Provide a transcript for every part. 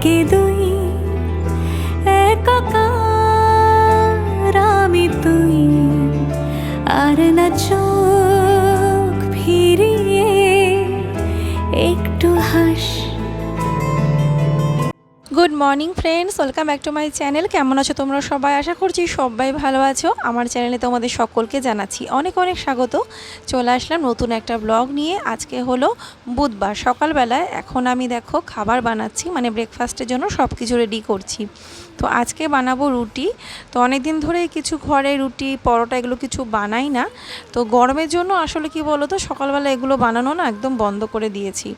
একে দুই একাকার আমি তুই। আর না চল morning friends, welcome back to my channel. কেমন আছো তোমরা সবাই? আশা করছি সবাই ভালো আছো। আমার চ্যানেলে তোমাদের সকলকে জানাচ্ছি অনেক অনেক স্বাগত। চলে আসলাম নতুন একটা ব্লগ নিয়ে। আজকে হলো বুধবার, সকালবেলায়। এখন আমি দেখো খাবার বানাচ্ছি মানে ব্রেকফাস্টের জন্য সব কিছু রেডি করছি। তো আজকে বানাবো রুটি। তো অনেক দিন ধরে কিছু ঘরে রুটি, পরোটা এগুলো কিছু বানাই না। তো গরমের জন্য আসলে কি বলো তো সকালবেলা এগুলো বানানো না একদম বন্ধ করে দিয়েছি।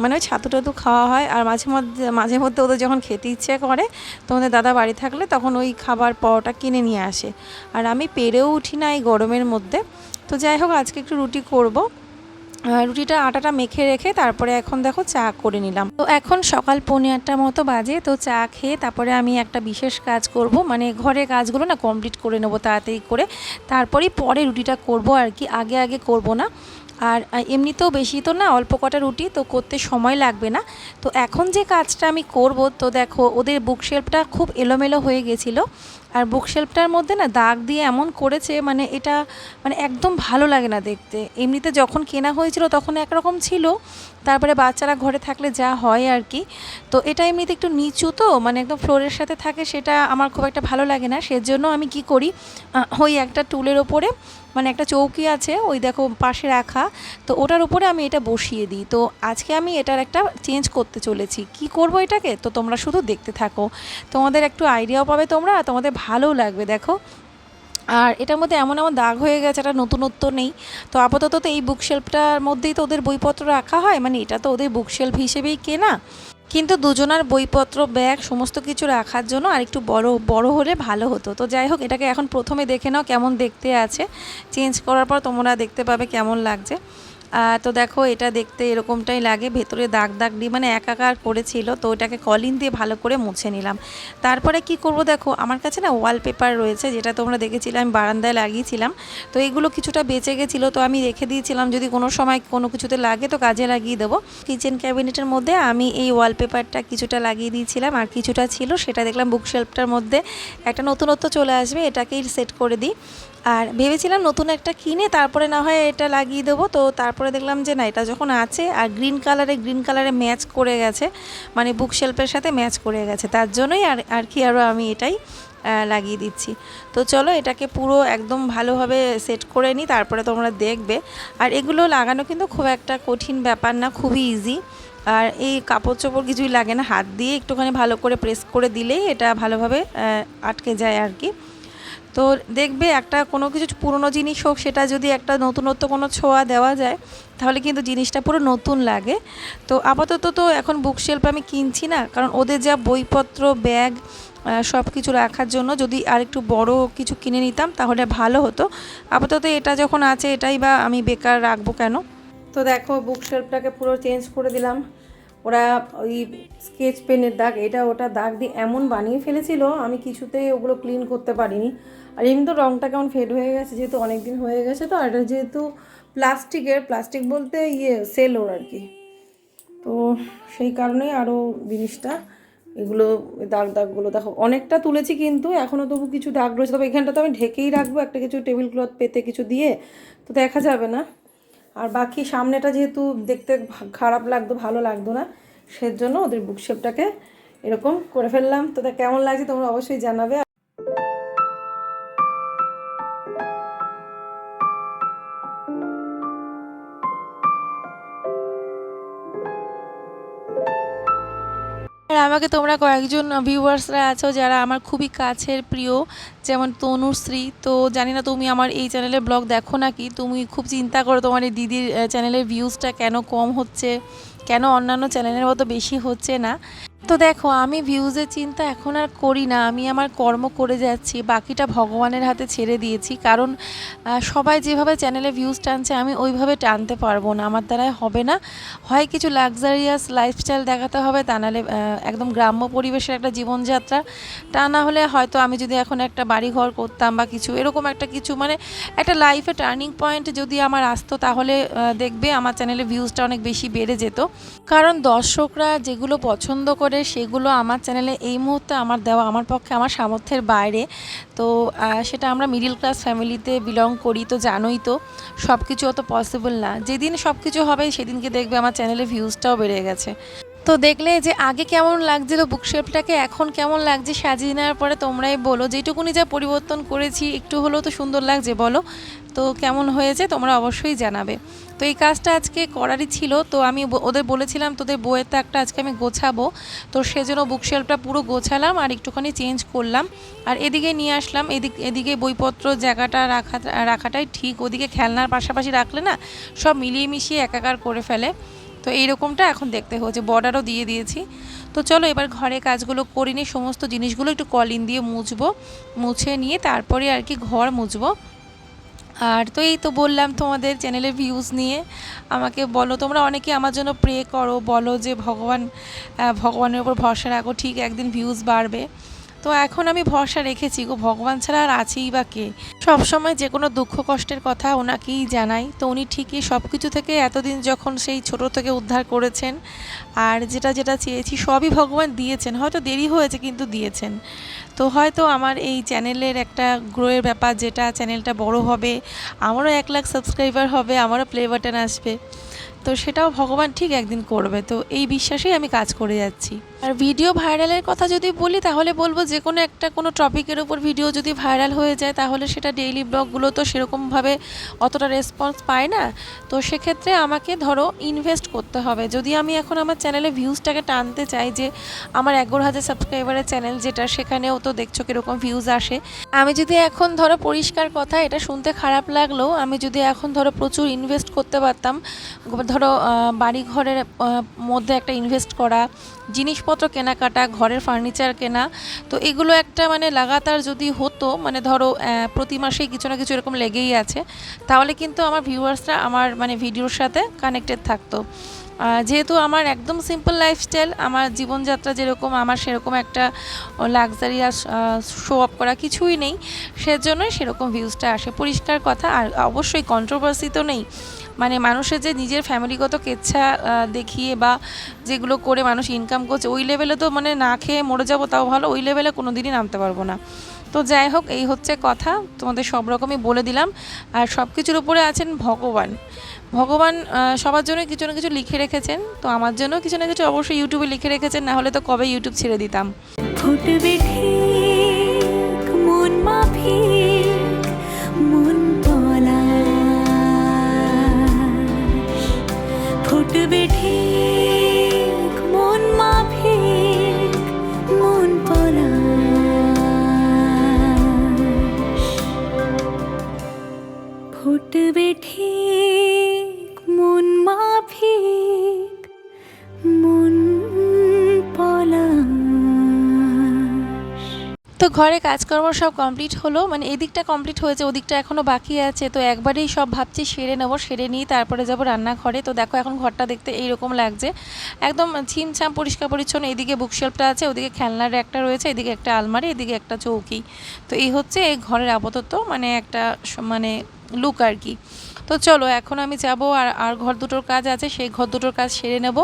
মানে ওই ছাতু টাতু খাওয়া হয় আর মাঝে মধ্যে মাঝে মধ্যে ওদের যখন খেতে ইচ্ছে করে, তোমাদের দাদা বাড়ি থাকলে তখন ওই খাবার, পরোটা কিনে নিয়ে আসে। আর আমি পেরেও উঠি না এই গরমের মধ্যে। তো যাই হোক, আজকে একটু রুটি করব। রুটিটা, আটাটা মেখে রেখে তারপরে এখন দেখো চা করে নিলাম। তো এখন সকাল পৌনে আটটার মতো বাজে, তো চা খেয়ে তারপরে আমি একটা বিশেষ কাজ করব মানে ঘরের কাজগুলো না কমপ্লিট করে নেব তাড়াতাড়ি করে। তারপরেই পরে রুটিটা করব আর কি, আগে আগে করব না। আর এমনিতেও বেশি তো না, অল্প কটা রুটি, তো করতে সময় লাগবে না। তো এখন যে কাজটা আমি করব, তো দেখো ওদের বুকশেলফটা খুব এলোমেলো হয়ে গেছিল। আর বুকশেলফটার মধ্যে না দাগ দিয়ে এমন করেছে মানে এটা মানে একদম ভালো লাগে না দেখতে। এমনিতে যখন কেনা হয়েছিল তখন একরকম ছিল, তারপরে বাচ্চারা ঘরে থাকলে যা হয় আর কি। তো এটা এমনিতে একটু নিচু তো মানে একদম ফ্লোরের সাথে থাকে, সেটা আমার খুব একটা ভালো লাগে না। সেজন্য আমি কি করি ওই একটা টুলের ওপরে মানে একটা চৌকি আছে, ওই দেখো পাশে রাখা। তো ওটার উপরে আমি এটা বসিয়ে দিই। তো আজকে আমি এটার একটা চেঞ্জ করতে চলেছি। কি করব এটাকে? তো তোমরা শুধু দেখতে থাকো। তোমাদের একটু আইডিয়াও পাবে তোমরা তোমাদের ভালোও লাগবে, দেখো। আর এটার মধ্যে এমন এমন দাগ হয়ে গেছে একটা নতুনত্ব নেই। তো আপাতত তো এই বুকশেলফটার মধ্যেই তো ওদের বইপত্র রাখা হয়। মানে এটা তো ওদের বুকশেলফ হিসেবেই কেনা। কিন্তু দুজনার বইপত্র, ব্যাগ, সমস্ত কিছু রাখার জন্য আর একটু বড় বড় হলে ভালো হতো। তো যাই হোক, এটাকে এখন প্রথমে দেখে নাও কেমন দেখতে আছে। চেঞ্জ করার পর তোমরা দেখতে পাবে কেমন লাগছে। তো দেখো, এটা দেখতে এরকমটাই লাগে। ভেতরে দাগ দাগ দিয়ে মানে একাকার করেছিল, তো ওটাকে কলিন দিয়ে ভালো করে মুছে নিলাম। তারপরে কি করব দেখো, আমার কাছে না ওয়ালপেপার রয়েছে, যেটা তোমরা দেখেছিলে, আমি বারান্দায় লাগিয়েছিলাম। তো এগুলো কিছুটা বেঁচে গেছিল, তো আমি রেখে দিয়েছিলাম, যদি কোনো সময় কোনো কিছুতে লাগে তো কাজে লাগিয়ে দেবো। কিচেন ক্যাবিনেটের মধ্যে আমি এই ওয়ালপেপারটা কিছুটা লাগিয়ে দিয়েছিলাম, আর কিছুটা ছিল, সেটা দেখলাম বুকশেলফটার মধ্যে। একটা নতুনত্ব চলে আসবে, এটাকেই সেট করে দিই। আর ভেবেছিলাম নতুন একটা কিনে তারপরে না হয় এটা লাগিয়ে দেবো। তো তারপরে দেখলাম যে না, এটা যখন আছে আর গ্রিন কালারে গ্রিন কালারে ম্যাচ করে গেছে মানে বুক শেলফের সাথে ম্যাচ করে গেছে, তার জন্যই আর আর কি আরও আমি এটাই লাগিয়ে দিচ্ছি। তো চলো এটাকে পুরো একদম ভালোভাবে সেট করে নিই তারপরে তোমরা দেখবে। আর এগুলো লাগানো কিন্তু খুব একটা কঠিন ব্যাপার না, খুবই ইজি আর এই কাপড় চোপড় কিছুই লাগে না, হাত দিয়ে একটুখানি ভালো করে প্রেস করে দিলেই এটা ভালোভাবে আটকে যায় আর কি। তো দেখবে একটা কোনো কিছু পুরনো জিনিস হোক, সেটা যদি একটা নতুনত্ব কোনো ছোঁয়া দেওয়া যায়, তাহলে কিন্তু জিনিসটা পুরো নতুন লাগে। তো আপাতত তো এখন বুক বুকশেল্ফ আমি কিনছি না, কারণ ওদের যা বইপত্র ব্যাগ সব কিছু রাখার জন্য যদি আর একটু বড় কিছু কিনে নিতাম, তাহলে ভালো হতো। আপাতত এটা যখন আছে, এটাই বা আমি বেকার রাখব কেন? তো দেখো বুকশেল্ফটাকে পুরো চেঞ্জ করে দিলাম। ওরা ওই স্কেচ পেনের দাগ, এটা ওটা দাগ দিয়ে এমন বানিয়ে ফেলেছিল, আমি কিছুতেই ওগুলো ক্লিন করতে পারিনি। আর এমনি তো রঙটা কেমন ফেড হয়ে গেছে, যেহেতু অনেক দিন হয়ে গেছে তো, আর এটা যেহেতু প্লাস্টিকের, প্লাস্টিক বলতে ইয়ে সেলোর আর কি। তো সেই কারণেই আরও জিনিসটা, এগুলো, দাগ দাগগুলো দেখো, অনেকটা তুলেছি কিন্তু এখনও তবু কিছু দাগ রয়েছে তবে এখানটা তো আমি ঢেকেই রাখব, একটা কিছু টেবিল ক্লথ পেতে কিছু দিয়ে, তো দেখা যাবে না। আর বাকি সামনেটা যেহেতু দেখতে খারাপ লাগতো, ভালো লাগতো না, সেজন্য ওদের বুকশেপটাকে এরকম করে ফেললাম। তো কেমন লাগছে তোমরা অবশ্যই জানাবে। আমাকে তোমরা কয়েকজন ভিউয়ার্সরা আছো যারা আমার খুবই কাছের, প্রিয়, যেমন তনুশ্রী তো জানি না তুমি আমার এই চ্যানেলের ব্লগ দেখো নাকি? তুমি খুব চিন্তা করো তোমার এই দিদির চ্যানেলের ভিউজটা কেন কম হচ্ছে? কেন অন্যান্য চ্যানেলের মতো বেশি হচ্ছে না? তো দেখো, আমি ভিউজের চিন্তা এখন আর করি না। আমি আমার কর্ম করে যাচ্ছি, বাকিটা ভগবানের হাতে ছেড়ে দিয়েছি। কারণ সবাই যেভাবে চ্যানেলে ভিউজ টানছে, আমি ওইভাবে টানতে পারব না। আমার দ্বারাই হবে না। হয় কিছু লাক্সারিয়াস লাইফস্টাইল দেখাতে হবে, তা নাহলে একদম গ্রাম্য পরিবেশের একটা জীবনযাত্রা। তা না হলে হয়তো আমি যদি এখন একটা বাড়ি ঘর করতাম বা কিছু, এরকম একটা কিছু মানে একটা লাইফে টার্নিং পয়েন্ট যদি আমার আসতো, তাহলে দেখবে আমার চ্যানেলে ভিউজটা অনেক বেশি বেড়ে যেত। কারণ দর্শকরা যেগুলো পছন্দ করে করে সেগুলো আমার চ্যানেলে এই মুহূর্তে আমার দেওয়া, আমার পক্ষে আমার সামর্থ্যের বাইরে। তো সেটা আমরা মিডিল ক্লাস ফ্যামিলিতে বিলং করি, তো জানোই তো সব কিছু অত পসিবল না। যেদিন সব কিছু হবে, সেদিনকে দেখবে আমার চ্যানেলে ভিউজটাও বেড়ে গেছে। তো দেখলে যে আগে কেমন লাগছিল বুকশেলফটাকে এখন কেমন লাগছে সাজিয়ে নেওয়ার পরে তোমরাই বলো। যেটুকুনি যা পরিবর্তন করেছি, একটু হলেও তো সুন্দর লাগছে, বলো। তো কেমন হয়েছে তোমরা অবশ্যই জানাবে। তো এই কাজটা আজকে করারই ছিল। তো আমি ওদের বলেছিলাম, তোদের বইয়ের তাকটা আজকে আমি গোছাবো। তো সেজন্য বুকশেলফটা পুরো গোছালাম আর একটুখানি চেঞ্জ করলাম। আর এদিকে নিয়ে আসলাম, এদিক, এদিকে বইপত্র জায়গাটা রাখা, রাখাটাই ঠিক। ওদিকে খেলনার পাশাপাশি রাখলে না, সব মিলিয়ে মিশিয়ে একাকার করে ফেলে। তো এইরকমটা এখন দেখতে হচ্ছে বর্ডারও দিয়ে দিয়েছি। তো চলো এবার ঘরে কাজগুলো করে নিয়ে সমস্ত জিনিসগুলো একটু কলিন দিয়ে মুছবো, মুছে নিয়ে তারপরে আর কি ঘর মুছবো। আর তো এই তো বললাম তোমাদের চ্যানেলের ভিউজ নিয়ে, আমাকে বলো তোমরা অনেকে আমার জন্য প্রে করো, বলো যে ভগবান ভগবানের উপর ভরসা রাখো, ঠিক একদিন ভিউজ বাড়বে। তো এখন আমি ভরসা রেখেছি গো, ভগবান ছাড়া আর আছেই বা কে? সবসময় যে কোনো দুঃখ কষ্টের কথা ওনাকেই জানাই। তো উনি ঠিকই সব কিছু থেকে এতদিন যখন সেই ছোট থেকে উদ্ধার করেছেন আর যেটা যেটা চেয়েছি সবই ভগবান দিয়েছেন। হয়তো দেরি হয়েছে কিন্তু দিয়েছেন। তো হয়তো আমার এই চ্যানেলের একটা গ্রোয়ের ব্যাপার যেটা চ্যানেলটা বড় হবে, আমারও এক লাখ সাবস্ক্রাইবার হবে, আমারও প্লে বাটন আসবে। তো সেটাও ভগবান ঠিক একদিন করবে। তো এই বিশ্বাসেই আমি কাজ করে যাচ্ছি। আর ভিডিও ভাইরালের কথা যদি বলি, তাহলে বলব যে কোনো একটা কোনো টপিকের উপর ভিডিও যদি ভাইরাল হয়ে যায়, তাহলে সেটা ডেইলি ব্লগগুলো তো সেরকমভাবে অতটা রেসপন্স পায় না। তো সেক্ষেত্রে আমাকে ধরো ইনভেস্ট করতে হবে। যদি আমি এখন আমার চ্যানেলে ভিউজটাকে টানতে চাই যে আমার এগারো হাজার সাবস্ক্রাইবারের চ্যানেল যেটা, সেখানেও তো দেখছ কীরকম ভিউজ আসে। আমি যদি এখন ধরো পরিষ্কার কথা, এটা শুনতে খারাপ লাগলেও আমি যদি এখন ধরো প্রচুর ইনভেস্ট করতে পারতাম, ধরো বাড়ি ঘরের মধ্যে একটা ইনভেস্ট করা, জিনিসপত্র কেনাকাটা, ঘরের ফার্নিচার কেনা, তো এগুলো একটা মানে লাগাতার যদি হতো মানে ধরো প্রতি মাসেই কিছু না কিছু এরকম লেগেই আছে, তাহলে কিন্তু আমার ভিউয়ার্সরা আমার মানে ভিডিওর সাথে কানেক্টেড থাকতো। যেহেতু আমার একদম সিম্পল লাইফস্টাইল আমার জীবনযাত্রা যেরকম, আমার সেরকম একটা লাক্সারিয়াস শো অফ করা কিছুই নেই। সেজন্যই সেরকম ভিউজটা আসে। পরিষ্কার কথা, আর অবশ্যই কন্ট্রোভার্সি তো নেই। মানে মানুষের যে নিজের ফ্যামিলিগত কেচ্ছা দেখিয়ে বা যেগুলো করে মানুষ ইনকাম করছে, ওই লেভেলে তো মানে না খেয়ে মরে যাব, তাও ভালো। ওই লেভেলে কোনো দিনই নামতে পারব না। তো যাই হোক, এই হচ্ছে কথা। তোমাদের সব রকমই বলে দিলাম। আর সব কিছুর উপরে আছেন ভগবান। ভগবান সবার জন্য কিছু না কিছু লিখে রেখেছেন। তো আমার জন্য কিছু না কিছু অবশ্যই ইউটিউবে লিখে রেখেছেন, না হলে তো কবে ইউটিউব ছেড়ে দিতাম। ফুটবে তো ঘরে কাজকর্ম সব কমপ্লিট হলো মানে এদিকটা কমপ্লিট হয়েছে, ওদিকটা এখনও বাকি আছে, তো একবারেই সব ভাবছি সেরে নেব, সেরে নিই তারপরে যাব রান্নাঘরে। তো দেখো এখন ঘরটা দেখতে এইরকম লাগছে। একদম ছিমছাম পরিষ্কার পরিচ্ছন্ন, এদিকে বুকশেলফটা আছে, ওদিকে খেলনার একটা রয়েছে, এদিকে একটা আলমারি, এদিকে একটা চৌকি। তো এই হচ্ছে এই ঘরের আপাতত মানে একটা মানে লুক আর কি। তো চলো, এখন আমি যাব আর আর ঘর দুটোর কাজ আছে, সেই ঘর দুটোর কাজ সেরে নেব,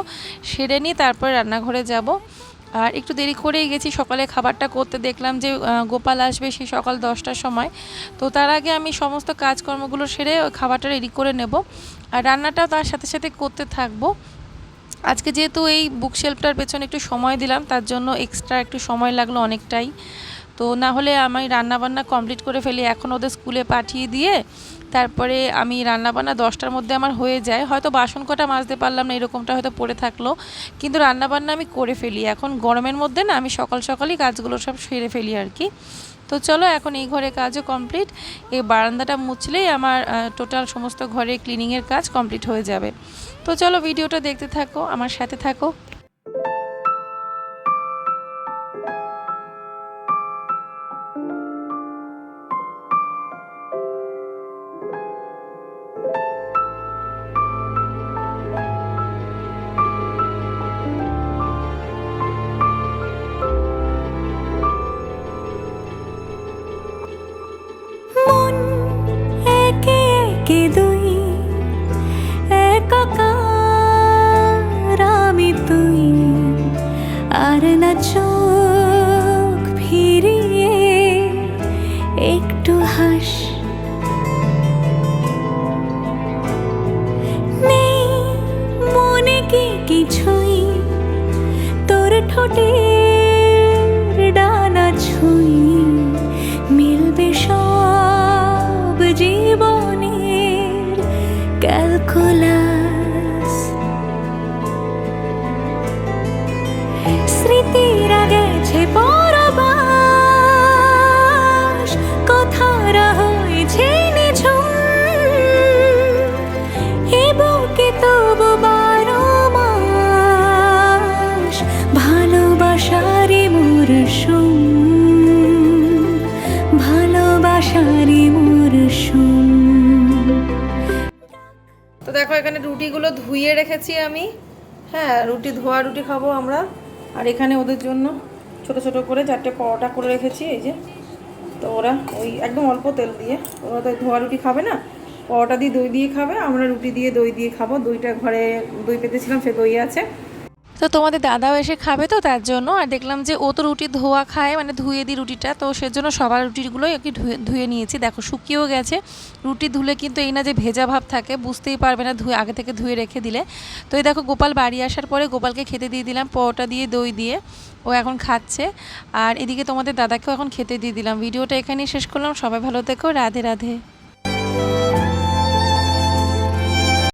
সেরে নিয়ে তারপরে রান্নাঘরে যাব। আর একটু দেরি করেই গেছি, সকালে খাবারটা করতে। দেখলাম যে গোপাল আসবে সেই সকাল দশটার সময়। তো তার আগে আমি সমস্ত কাজকর্মগুলো সেরে ওই খাবারটা রেডি করে নেব। আর রান্নাটাও তার সাথে সাথে করতে থাকব। আজকে যেহেতু এই বুক শেলফটার পেছনে একটু সময় দিলাম, তার জন্য এক্সট্রা একটু সময় লাগল অনেকটাই। তো না হলে আমি রান্নাবান্না কমপ্লিট করে ফেলি। এখন ওদের স্কুলে পাঠিয়ে দিয়ে তারপরে আমি রান্নাবান্না দশটার মধ্যে আমার হয়ে যায়। হয়তো বাসন কটা মাজতে পারলাম না, এরকমটা হয়তো পড়ে থাকল। কিন্তু রান্নাবান্না আমি করে ফেলি। এখন গরমের মধ্যে না আমি সকাল সকালই কাজগুলো সব সেরে ফেলি আর কি। তো চলো এখন এই ঘরে কাজও কমপ্লিট। এই বারান্দাটা মুছলেই আমার টোটাল সমস্ত ঘরে ক্লিনিংয়ের কাজ কমপ্লিট হয়ে যাবে। তো চলো ভিডিওটা দেখতে থাকো, আমার সাথে থাকো। কিছুই তোর ঠোঁটে রুটিগুলো ধুয়ে রেখেছি আমি। হ্যাঁ রুটি ধোয়া রুটি খাব আমরা। আর এখানে ওদের জন্য ছোট ছোট করে চারটে পরোটা করে রেখেছি, এই যে। তো ওরা ওই একদম অল্প তেল দিয়ে, ওরা তো ধোয়া রুটি খাবে না। পরোটা দিয়ে দই দিয়ে খাবে, আমরা রুটি দিয়ে দই দিয়ে খাব। দইটা ঘরে দই পেতেছিলাম, সে দই আছে। তো তোমাদের দাদাও এসে খাবে তো তার জন্য। আর দেখলাম যে ও তো রুটি ধোয়া খায় মানে ধুয়ে দিই রুটিটা। তো সেজন্য সবার রুটিগুলো একটু ধুয়ে ধুয়ে নিয়েছি। দেখো শুকিয়েও গেছে। রুটি ধুলে কিন্তু এই না যে ভেজা ভাব থাকে, বুঝতেই পারবে না ধুয়ে, আগে থেকে ধুয়ে রেখে দিলে। তো এই দেখো গোপাল বাড়ি আসার পরে গোপালকে খেতে দিয়ে দিলাম, পরোটা দিয়ে, দই দিয়ে। ও এখন খাচ্ছে। আর এদিকে তোমাদের দাদাকেও এখন খেতে দিয়ে দিলাম। ভিডিওটা এখানেই শেষ করলাম। সবাই ভালো থেকো। রাধে রাধে।